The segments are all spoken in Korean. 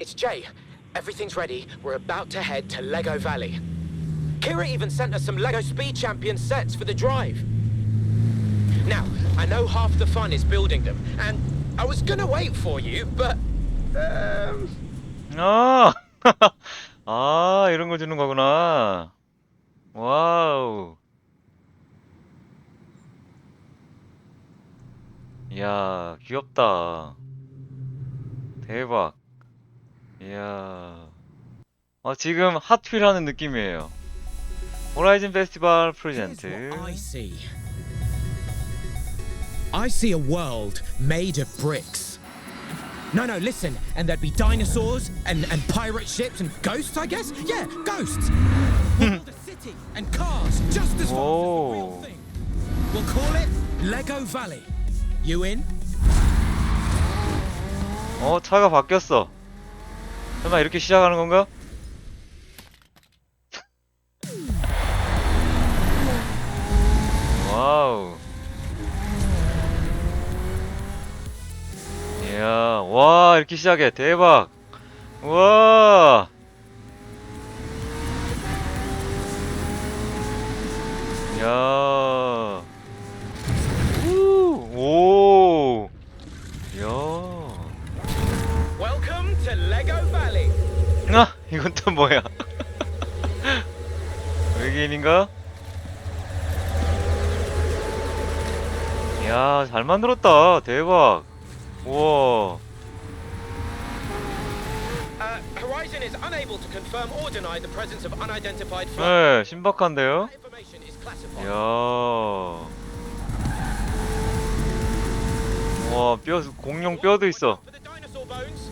It's Jay. Everything's ready. We're about to head to Lego Valley. Kira even sent us some Lego Speed Champion sets for the drive. Now, I know half the fun is building them, and I was gonna wait for you, but. Um. 아, 아, 이런 거 주는 거구나. 와우. 이야, 귀엽다. 대박. 이야. 아, 지금 핫필 하는 느낌이에요. 호라이즌 페스티벌 프레젠트. I see. I see a world made of bricks. No, no, listen. And there'd be dinosaurs and, and pirate ships and ghosts, I guess? Yeah, ghosts. we'll build a city and cars just as fast as the real thing. We'll call it Lego Valley. You in? 어, 차가 바뀌었어. 설마 이렇게 시작하는 건가? 와우. 이야, 와, 이렇게 시작해. 대박. 와. 이야. 우, 오. 이야. Welcome to Lego Valley. 아, 이건 또 뭐야? 외계인인가? 이야, 잘 만들었다. 대박. 우와. Uh, Horizon is unable to confirm or deny the presence of unidentified flight. 네, 신박한데요? Information is classified. 이야. 와, 뼈, 공룡 뼈도 있어. For the dinosaur bones.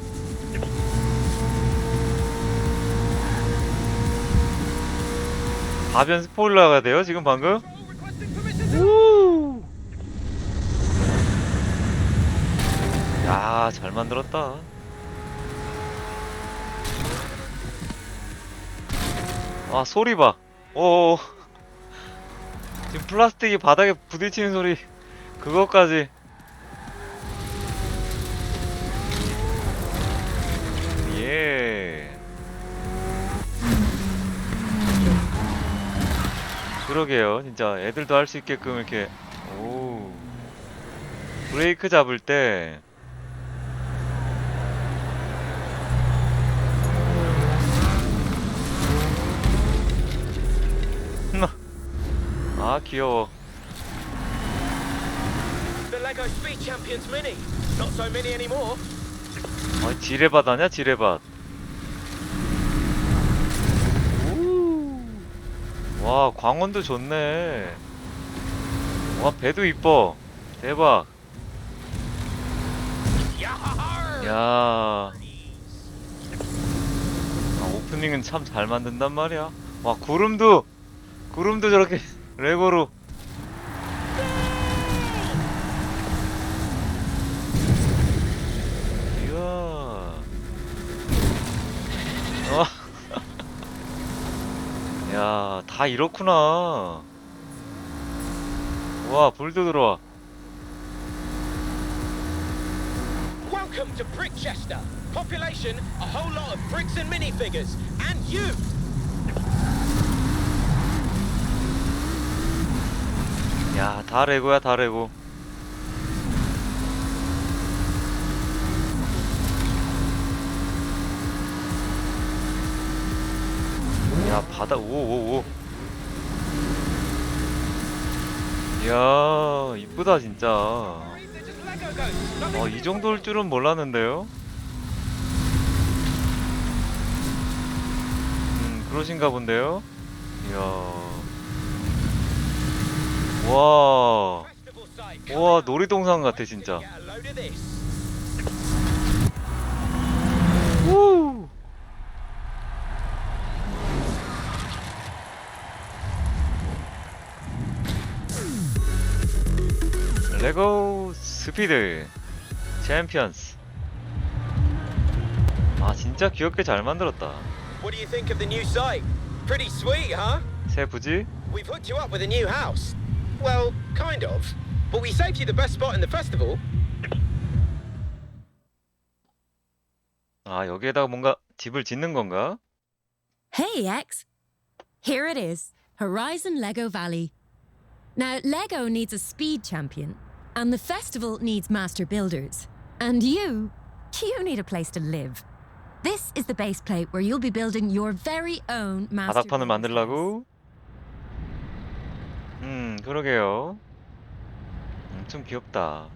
가변 스포일러가 돼요, 지금 방금? 우! 야, 잘 만들었다. 아, 소리 봐. 오. 지금 플라스틱이 바닥에 부딪히는 소리. 그것까지. 예. 그러게요. 진짜 애들도 할 수 있게끔 이렇게 오 브레이크 잡을 때 아 귀여워. The Lego Speed Champions Mini. Not so mini anymore. 아 지뢰밭 아냐 지뢰밭. 와 광원도 좋네. 와 배도 이뻐. 대박. 야. 아, 오프닝은 참 잘 만든단 말이야. 와, 구름도, 구름도 저렇게 레고로. 이야. 어. 야, 다 이렇구나. 와, 불도 들어와. Welcome to Brickchester. Population, a whole lot of bricks and minifigures. And you! 야, 다 레고야, 다 레고. 야, 바다, 오, 오, 오. 이야, 이쁘다, 진짜. 어, 이 정도일 줄은 몰랐는데요? 음, 그러신가 본데요? 이야. 와. festival site. 우와 놀이동산 같아 진짜. 우. 레고 스피드 챔피언스 아 진짜 귀엽게 잘 만들었다 What do you think of the new site? Pretty sweet, huh? 세부지 We've hooked you up with a new house. Well, kind of. But we saved you the best spot in the festival. 아, 여기에다가 뭔가 집을 짓는 건가? Hey, X. Here it is Horizon Lego Valley. Now, Lego needs a speed champion, and the festival needs master builders. And you, you need a place to live. This is the base plate where you'll be building your very own master 바닥판을 builder's house. 만들라고? 음, 그러게요. 음, 좀 귀엽다.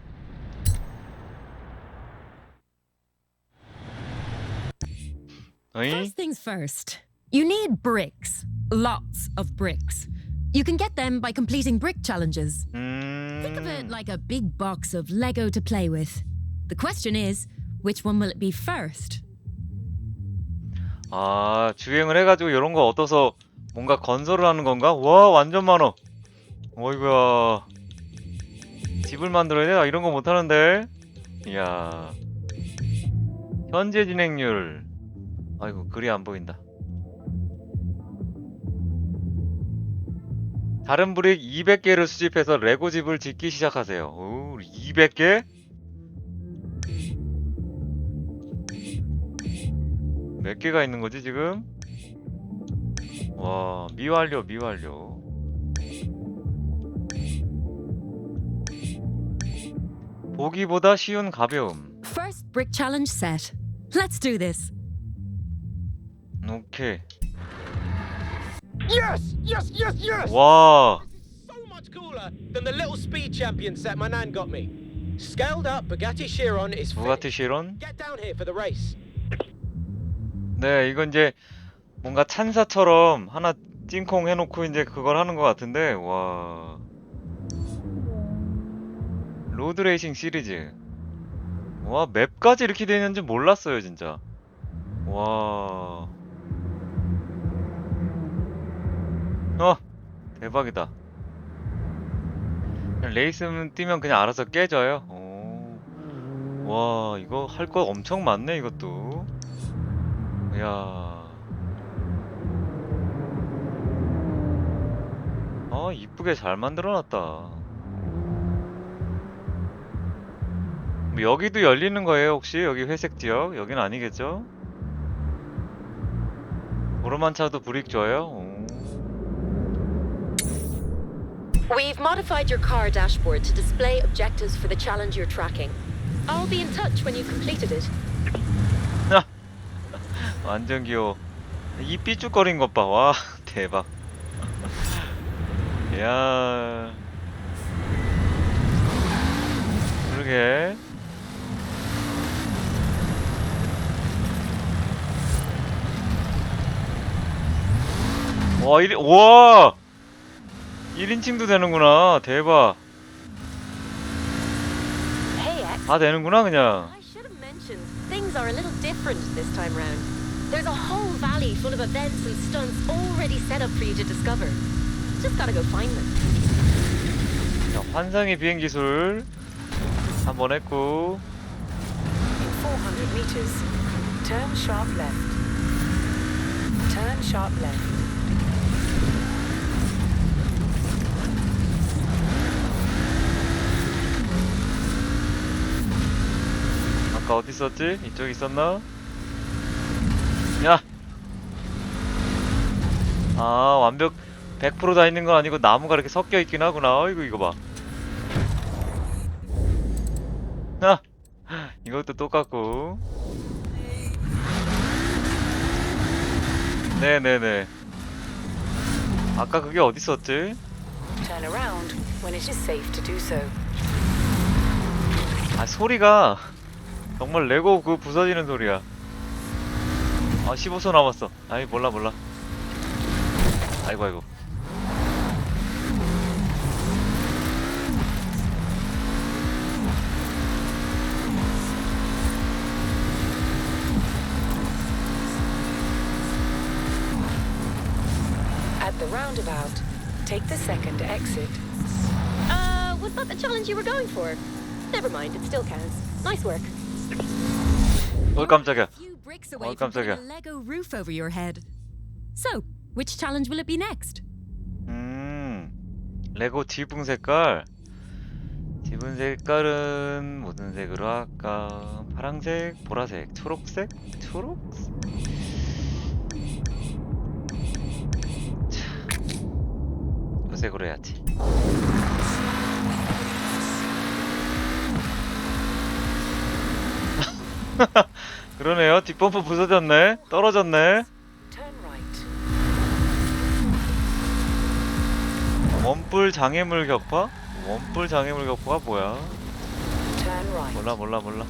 어이? First things first, you need bricks. Lots of bricks. You can get them by completing brick challenges. Think of it 음, like a big box of Lego to play with. The question is, which one will it be first? 아, 주행을 해가지고 이런 거 얻어서 뭔가 건설을 하는 건가? 와, 완전 많어. 어이구야. 집을 만들어야 돼? 나 이런 거 못하는데? 이야. 현재 진행률. 아이고, 글이 안 보인다. 다른 브릭 200개를 수집해서 레고 집을 짓기 시작하세요. 오, 200개? 몇 개가 있는 거지 지금? 와 미완료 미완료 보기보다 쉬운 가벼움 First brick challenge set. Let's do this. 오케이 Yes! Yes, yes, yes! 와 So much cooler than the little speed champion set my nan got me. Scaled up Bugatti Chiron is 부가티. 시론 Get down here for the race. 네 이건 이제 뭔가 찬사처럼 하나 찡콩 해놓고 이제 그걸 하는 것 같은데 와 로드레이싱 시리즈 와 맵까지 이렇게 되어 있는지 몰랐어요 진짜 와 어, 대박이다. 레이스는 뛰면 그냥 알아서 깨져요. 오. 와, 이거 할 거 엄청 많네, 이것도. 이야. 아, 이쁘게 잘 만들어놨다. 뭐 여기도 열리는 거예요, 혹시? 여기 회색 지역? 여긴 아니겠죠? 도로만 차도 브릭 줘요? We've modified your car dashboard to display objectives for the challenge you're tracking. I'll be in touch when you've completed it. 완전 귀여워. 이 삐죽거린 것 봐. 와, 대박. 이야. 그러게. 와, 1, 와! 1인칭도 되는구나. 대박. 다 되는구나, 그냥. Things are a little different this time round. There's a whole valley full of events and stunts already set up for you to discover. Just gotta go find them. 자, 환상의 비행 기술 한번 했고. In 400 meters, turn sharp left. Turn sharp left. 아까 어디 있었지? 이쪽에 있었나? 야! 아, 완벽 100%다 있는 건 아니고 나무가 이렇게 섞여 있긴 하구나. 어이구, 이거 봐. 아! 이것도 똑같고. 네네네. 아까 그게 어디 있었지? 아, 소리가 정말 레고 그 부서지는 소리야. 아, 15초 남았어. 아이, 몰라, 몰라. 아이고, 아이고. At the roundabout, take the second exit. Uh, was that the challenge you were going for? Never mind, it still counts. Nice work. 어, 깜짝이야. Oh, putting 깜짝이야. So, which challenge will it be next? 음, 레고 지붕 색깔. 지분 색깔은 무슨 색으로 할까? 파랑색, 보라색, 초록색? 초록? 자, 요색으로 해야지. 그러네요. 뒷범프 부서졌네. 떨어졌네. 원뿔 장애물 격파? 원뿔 장애물 격파가 뭐야? 몰라 몰라 몰라.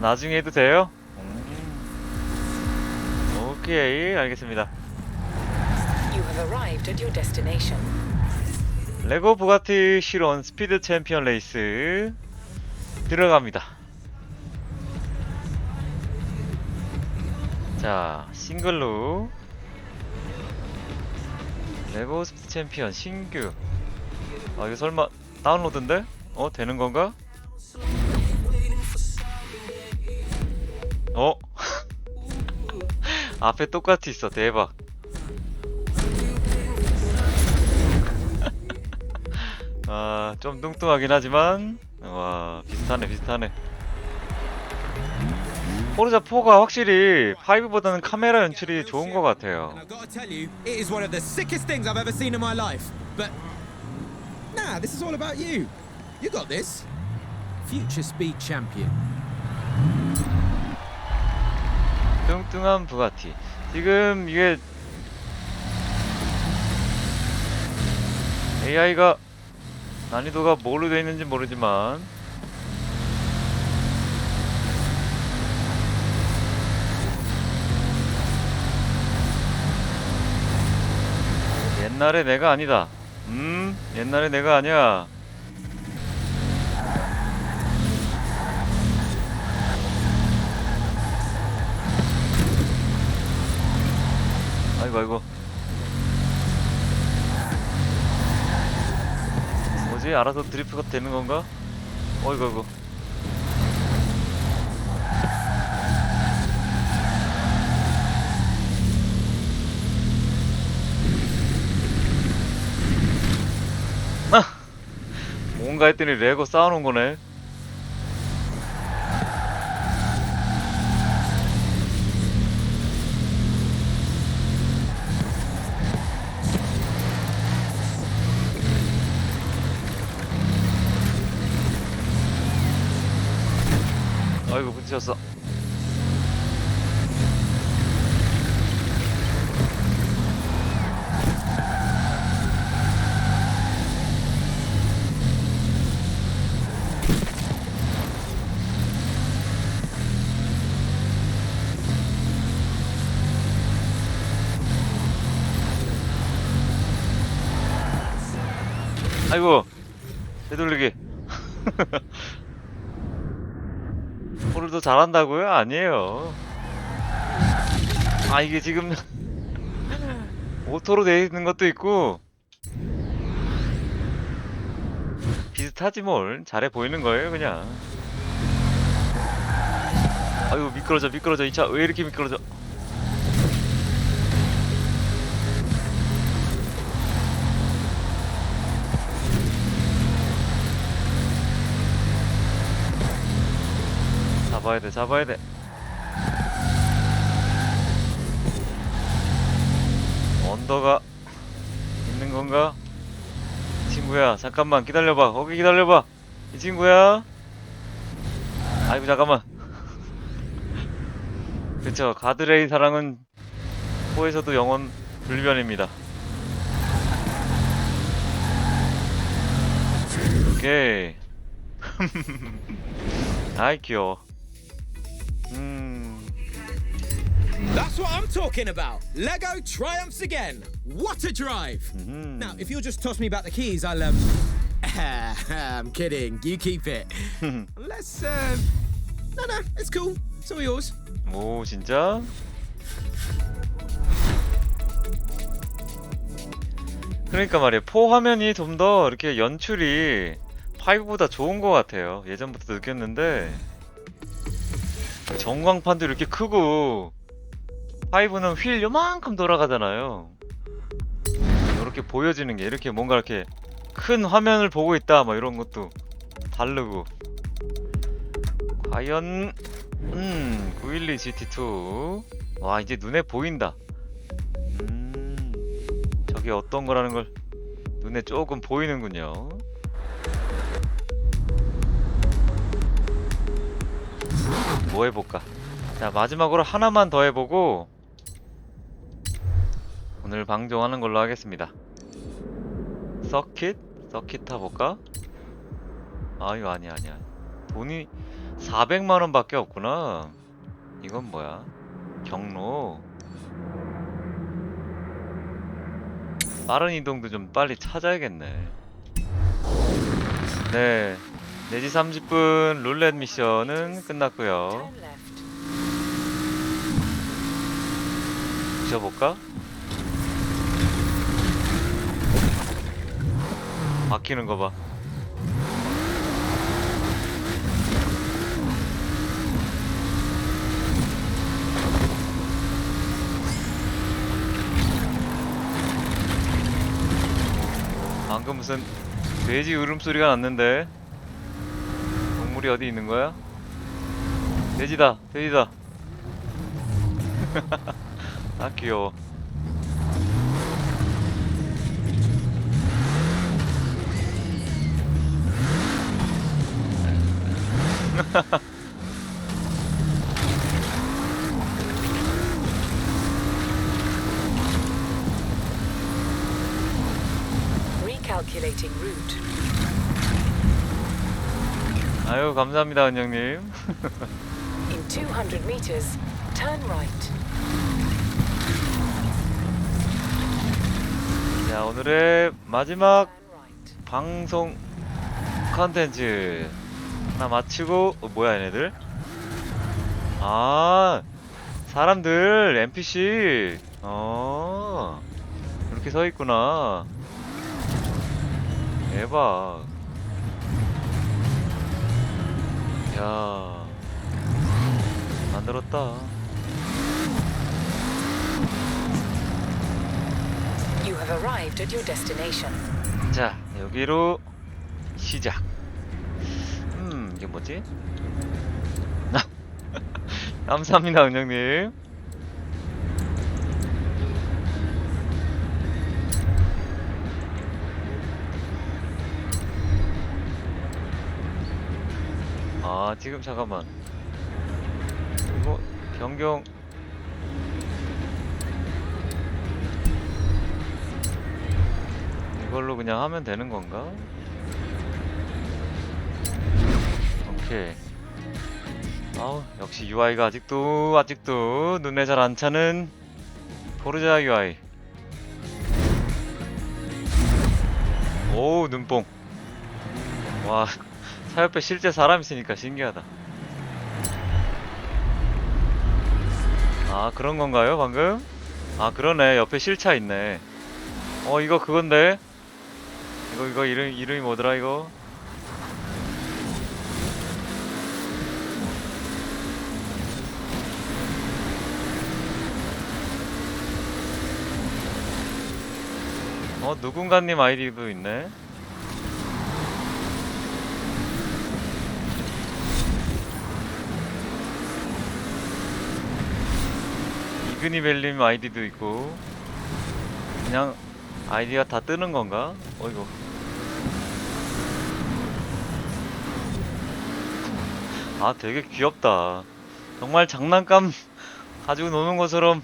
나중에 해도 돼요? 음. 오케이 알겠습니다. You have arrived at your destination. 레고 부가티 시론 스피드 챔피언 레이스 들어갑니다. 자, 싱글로 레고 스피드 챔피언 신규. 아, 이거 설마 다운로드인데? 어, 되는 건가? 어? 앞에 똑같이 있어. 대박. 아, 좀 뚱뚱하긴 하지만 와, 비슷하네, 비슷하네. 포르자 4가 확실히 5보다는 카메라 연출이 좋은 것 같아요. Nah, this is all about you. You got this. Future speed champion. 뚱뚱한 부가티. 지금 이게 AI가 난이도가 뭐로 되어 있는지 모르지만 옛날에 내가 아니다. 음, 옛날에 내가 아니야. 아이고 아이고 뭐지 알아서 드리프가 되는 건가? 어이구 아이고 아! 뭔가 했더니 레고 쌓아놓은 거네 부딪혔어 아이고 되돌리기 포르도 잘한다고요? 아니에요. 아 이게 지금 오토로 되어 있는 것도 있고 비슷하지 뭘 잘해 보이는 거예요 그냥. 아이고 미끄러져 미끄러져 이 차 왜 이렇게 미끄러져? 잡아야 돼, 잡아야 돼. 언더가 있는 건가? 이 친구야, 잠깐만 기다려봐. 거기 기다려봐. 이 친구야. 아이고 잠깐만. 그쵸, 가드레이 사랑은 포에서도 영원 불변입니다. 오케이. 아이 귀여워. 음. That's what I'm talking about. Lego triumphs again. What a drive. 음. Now, if you'll just toss me back the keys, I'll um. I'm kidding. You keep it. Unless um. No, no, it's cool. It's all yours. 오 진짜? 그러니까 말이야 포 화면이 좀 더 이렇게 연출이 5보다 좋은 것 같아요. 예전부터 느꼈는데 전광판도 이렇게 크고 5는 휠 요만큼 돌아가잖아요. 이렇게 보여지는 게 이렇게 뭔가 이렇게 큰 화면을 보고 있다 막 이런 것도 다르고 과연 음 912 GT2 와 이제 눈에 보인다. 음 저게 어떤 거라는 걸 눈에 조금 보이는군요. 뭐 해볼까? 자 마지막으로 하나만 더 해보고 오늘 방종하는 걸로 하겠습니다. 서킷? 서킷 타볼까? 아 이거 아니야 아니야. 돈이 400만원 밖에 없구나. 이건 뭐야? 경로. 빠른 이동도 좀 빨리 찾아야겠네. 네. 4시 30분 룰렛 미션은 끝났고요. 부셔볼까? 막히는 거 봐. 방금 무슨 돼지 울음소리가 났는데 동물이 어디 있는 거야? 돼지다 돼지다 아 귀여워. 아유 감사합니다 은영님. In 200 meters, turn right. 자 오늘의 마지막 Turn right. 방송 컨텐츠. 하나 마치고 어, 뭐야 얘네들? 아 사람들 NPC 어 이렇게 서 있구나. 대박 야 만들었다 You have arrived at your destination. 자 여기로 시작 음 이게 뭐지 감사합니다 은영님 아 지금 잠깐만 이거 변경 이걸로 그냥 하면 되는 건가? 오케이. 아우, 역시 UI가 아직도, 아직도 눈에 잘 안 차는 포르자 UI. 오우, 눈뽕. 와, 차 옆에 실제 사람 있으니까 신기하다. 아, 그런 건가요, 방금? 아, 그러네. 옆에 실차 있네. 어, 이거 그건데? 이거 이거 이름 이름이 뭐더라 이거? 어 누군가님 아이디도 있네. 그니벨님 아이디도 있고 그냥 아이디가 다 뜨는 건가? 어이구. 아, 되게 귀엽다. 정말 장난감 가지고 노는 것처럼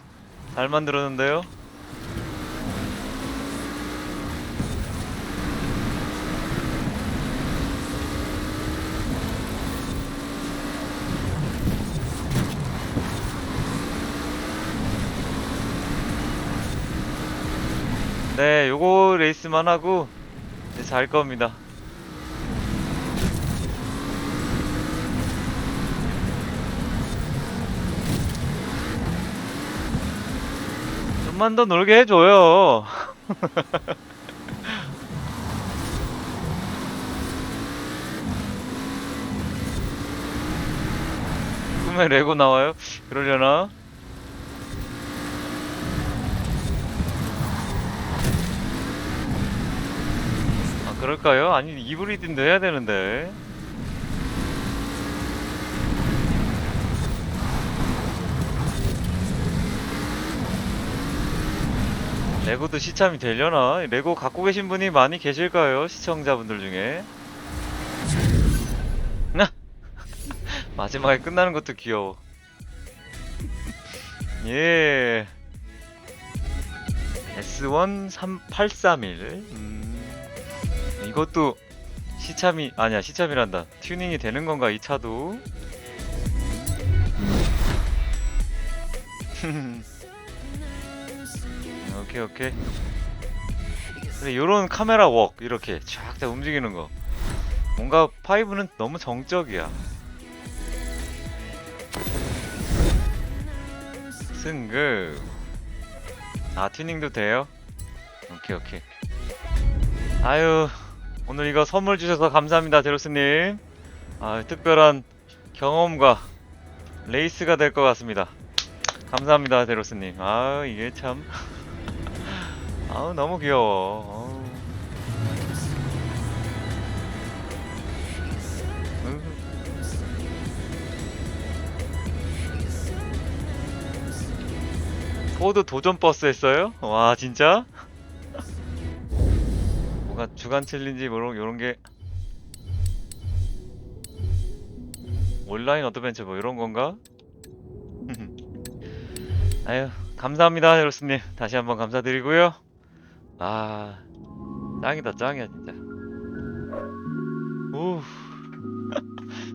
잘 만들었는데요? 요거 레이스만 하고 이제 잘 겁니다. 좀만 더 놀게 해줘요. 꿈에 레고 나와요? 그러려나? 그럴까요? 아니 이브리드인데 해야 되는데 레고도 시참이 되려나? 레고 갖고 계신 분이 많이 계실까요? 시청자분들 중에 마지막에 끝나는 것도 귀여워. 예. S1 3831. 음. 이것도 시참이 아니야 시참이란다. 튜닝이 되는 건가 이 차도? 오케이 오케이. 근데 요런 카메라 웍 이렇게 쫙쫙 움직이는 거. 뭔가 5는 너무 정적이야. 승급 아 튜닝도 돼요? 오케이 오케이 아유 오늘 이거 선물 주셔서 감사합니다 제로스님 아 특별한 경험과 레이스가 될 것 같습니다 감사합니다 제로스님 아 이게 참 아우 너무 귀여워. 포드 도전 버스 했어요? 와 진짜? 뭔가 주간 챌린지 뭐 이런 게 온라인 어드벤처 뭐 이런 건가? 아유 감사합니다 제로스님. 다시 한번 감사드리고요. 아 짱이다 짱이야 진짜.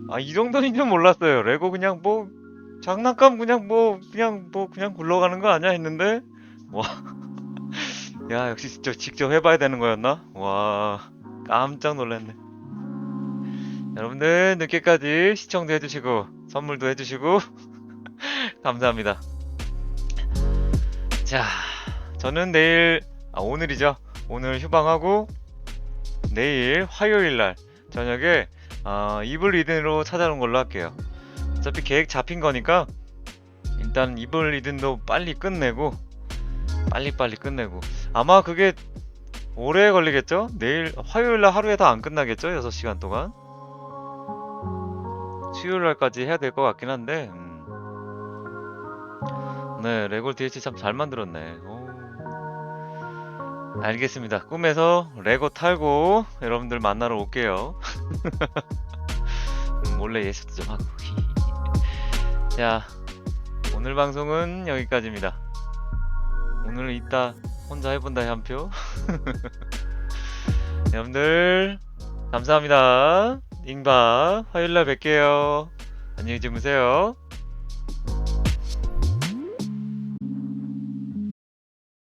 오아이 정도인 줄 몰랐어요. 레고 그냥 뭐 장난감 그냥 뭐 그냥 뭐 그냥 굴러가는 거 아니야 했는데? 와. 야, 역시 직접 직접 해봐야 되는 거였나? 와, 깜짝 놀랐네. 여러분들 늦게까지 시청도 해주시고 선물도 해주시고 감사합니다. 자, 저는 내일 아 오늘이죠. 오늘 휴방하고 내일 화요일 날 저녁에 어, 이블 리든으로 찾아오는 걸로 할게요. 어차피 계획 잡힌 거니까 일단 이블 리든도 빨리 끝내고 빨리빨리 끝내고 아마 그게 오래 걸리겠죠? 내일 화요일날 하루에 다 안 끝나겠죠? 6시간 동안 수요일날까지 해야 될 것 같긴 한데 음. 네 레골 DLC 참잘 만들었네 오. 알겠습니다 꿈에서 레고 탈고 여러분들 만나러 올게요 음, 몰래 예습도 좀 하고 자, 오늘 방송은 여기까지입니다. 오늘은 이따 혼자 해본다 한 표. 여러분들 감사합니다. 잉바 화요일날 뵐게요. 안녕히 주무세요.